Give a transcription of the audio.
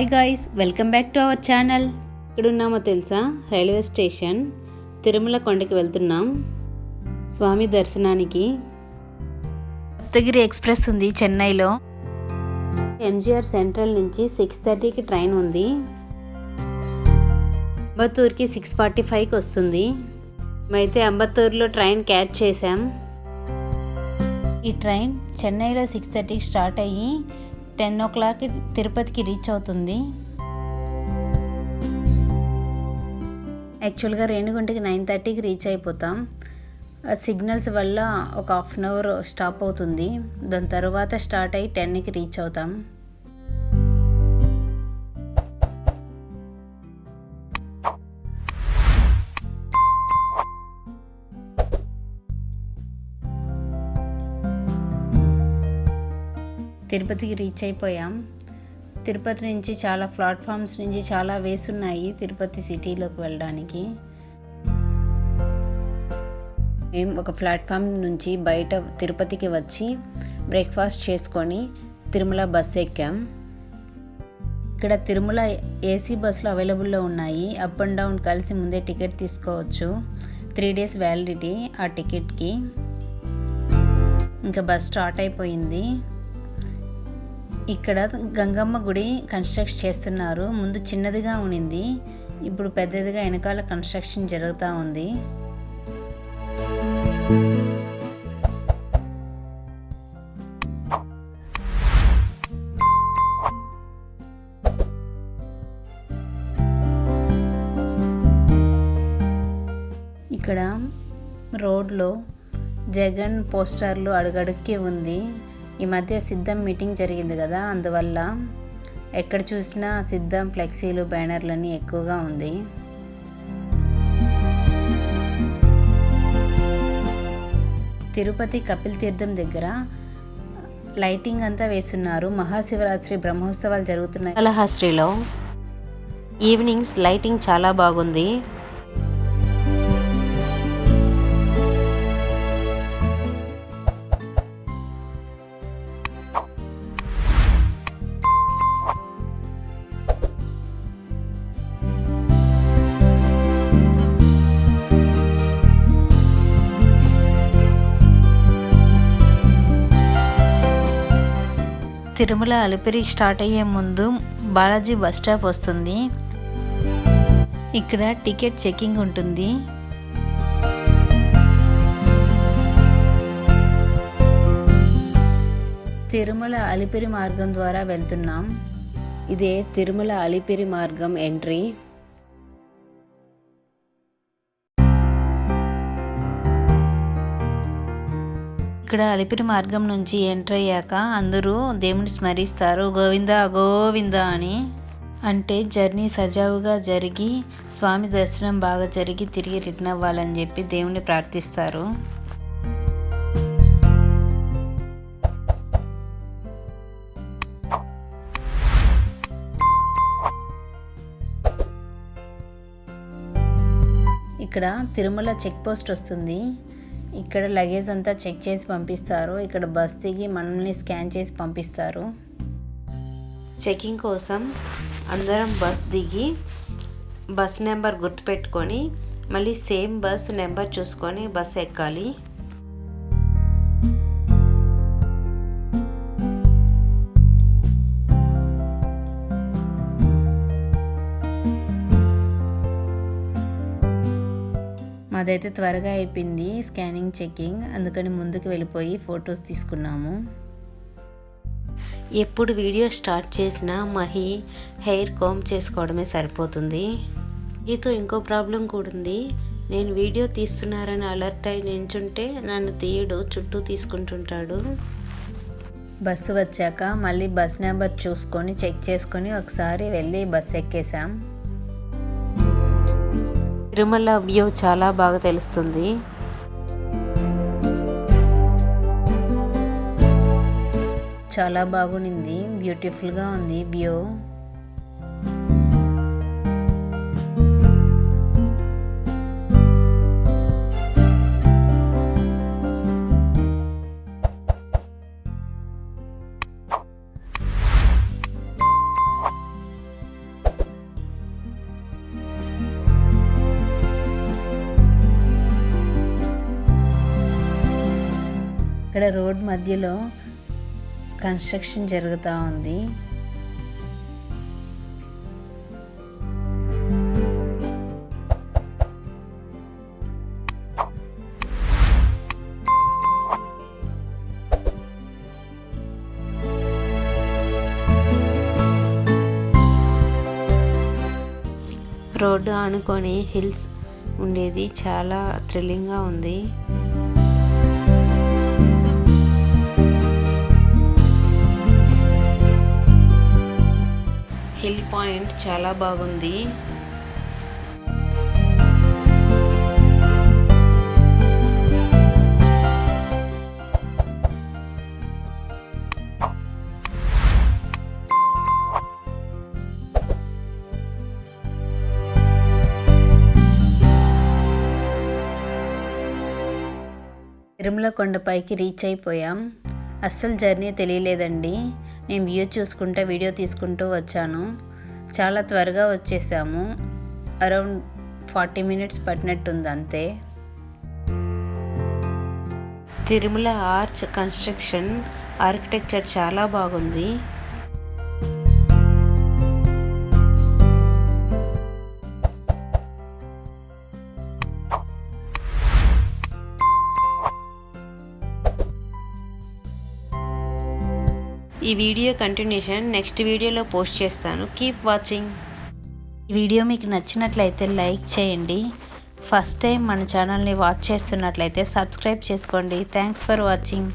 Hi guys welcome back to our channel ఉన్నామో తెలుసా? Railway station Tirumala కొండకి వెళ్తున్నాం. స్వామి దర్శనానికి. సప్తగిరి ఎక్స్ప్రెస్ ఉంది చెన్నైలో. ఎంజిఆర్ సెంట్రల్ నుంచి సిక్స్ థర్టీకి ట్రైన్ ఉంది. అంబత్తూర్కి సిక్స్ ఫార్టీ ఫైవ్కి వస్తుంది. మేమైతే అంబత్తూర్లో ట్రైన్ క్యాచ్ చేసాం ఈ ట్రైన్ చెన్నైలో సిక్స్ థర్టీకి స్టార్ట్ అయ్యి టెన్ ఓ క్లాక్ తిరుపతికి రీచ్ అవుతుంది. యాక్చువల్గా రేణిగుంటకి నైన్ థర్టీకి రీచ్ అయిపోతాం. ఆ సిగ్నల్స్ వల్ల ఒక హాఫ్ అన్ అవర్ స్టాప్ అవుతుంది. దాని తర్వాత స్టార్ట్ అయ్యి టెన్కి రీచ్ అవుతాం. తిరుపతికి రీచ్ అయిపోయాం. తిరుపతి నుంచి చాలా ప్లాట్ఫామ్స్ నుంచి చాలా వేస్ ఉన్నాయి తిరుపతి సిటీలోకి వెళ్ళడానికి. మేము ఒక ప్లాట్ఫామ్ నుంచి బయట తిరుపతికి వచ్చి బ్రేక్ఫాస్ట్ చేసుకొని తిరుమల బస్ ఎక్కాం. ఇక్కడ తిరుమల ఏసీ బస్సులు అవైలబుల్లో ఉన్నాయి. అప్ అండ్ డౌన్ కలిసి ముందే టికెట్ తీసుకోవచ్చు. త్రీ డేస్ వ్యాలిడిటీ ఆ టికెట్కి ఇంకా బస్ స్టార్ట్ అయిపోయింది. ఇక్కడ గంగమ్మ గుడి కన్స్ట్రక్ట్ చేస్తున్నారు. ముందు చిన్నదిగా ఉండింది ఇప్పుడు పెద్దదిగా వెనకాల కన్స్ట్రక్షన్ జరుగుతూ ఉంది. ఇక్కడ రోడ్లో జగన్ పోస్టర్లు అడుగడుక్కి ఉంది. ఈ మధ్య సిద్ధం మీటింగ్ జరిగింది కదా అందువల్ల ఎక్కడ చూసినా సిద్ధం ఫ్లెక్సీలు బ్యానర్లని ఎక్కువగా ఉంది. తిరుపతి కపిల్ తీర్థం దగ్గర లైటింగ్ అంతా వేస్తున్నారు. మహాశివరాత్రి బ్రహ్మోత్సవాలు జరుగుతున్నాయి. కలహాస్త్రిలో ఈవినింగ్స్ లైటింగ్ చాలా బాగుంది. తిరుమల అలిపిరి స్టార్ట్ అయ్యే ముందు బాలాజీ బస్ స్టాప్ వస్తుంది. ఇక్కడ టికెట్ చెకింగ్ ఉంటుంది. తిరుమల అలిపిరి మార్గం ద్వారా వెళ్తున్నాం. ఇదే తిరుమల అలిపిరి మార్గం ఎంట్రీ. ఇక్కడ అలిపిరి మార్గం నుంచి ఎంటర్ అయ్యాక అందరూ దేవుని స్మరిస్తారు. గోవింద గోవింద అని. అంటే జర్నీ సజావుగా జరిగి స్వామి దర్శనం బాగా జరిగి తిరిగి రిటర్న్ అవ్వాలని చెప్పి దేవుని ప్రార్థిస్తారు. ఇక్కడ తిరుమల చెక్ పోస్ట్ వస్తుంది. ఇక్కడ లగేజ్ అంతా చెక్ చేసి పంపిస్తారు. ఇక్కడ బస్ దిగి మనల్ని స్కాన్ చేసి పంపిస్తారు. చెకింగ్ కోసం అందరం బస్ దిగి బస్ నెంబర్ గుర్తుపెట్టుకొని మళ్ళీ సేమ్ బస్ నెంబర్ చూసుకొని బస్ ఎక్కాలి. మాదైతే త్వరగా అయిపోయింది స్కానింగ్ చెకింగ్ అందుకని ముందుకు వెళ్ళిపోయి ఫొటోస్ తీసుకున్నాము. ఎప్పుడు వీడియో స్టార్ట్ చేసినా మహి హెయిర్ కోమ్ చేసుకోవడమే సరిపోతుంది. ఈతో ఇంకో ప్రాబ్లం కూడా ఉంది నేను వీడియో తీస్తున్నారని అలర్ట్ అయి నించుంటే నన్ను తీయడు చుట్టూ తీసుకుంటుంటాడు. బస్సు వచ్చాక మళ్ళీ బస్ నెంబర్ చూసుకొని చెక్ చేసుకొని ఒకసారి వెళ్ళి బస్ ఎక్కేసాం తిరుమల వ్యూ చాలా బాగా తెలుస్తుంది. చాలా బాగుంది బ్యూటిఫుల్గా ఉంది వ్యూ. ఇక్కడ రోడ్ మధ్యలో కన్స్ట్రక్షన్ జరుగుతూ ఉంది. రోడ్డు ఆనుకొని హిల్స్ ఉండేది. చాలా థ్రిల్లింగ్గా ఉంది. చాలా బాగుంది. తిరుమల కొండపైకి రీచ్ అయిపోయాం. అస్సలు జర్నీ తెలియలేదండి. నేను వ్యూ చూసుకుంటూ వీడియో తీసుకుంటూ వచ్చాను. చాలా త్వరగా వచ్చేసాము. అరౌండ్ ఫార్టీ మినిట్స్ పట్టినట్టుంది అంతే. తిరుమల ఆర్చ్ కన్స్ట్రక్షన్ ఆర్కిటెక్చర్ చాలా బాగుంది. ఈ వీడియో కంటిన్యూషన్. నెక్స్ట్ వీడియోలో పోస్ట్ చేస్తాను. కీప్ వాచింగ్ ఈ వీడియో మీకు నచ్చినట్లయితే లైక్ చేయండి. ఫస్ట్ టైం మన ఛానల్ని వాచ్ చేస్తున్నట్లయితే సబ్స్క్రైబ్ చేసుకోండి. Thanks for watching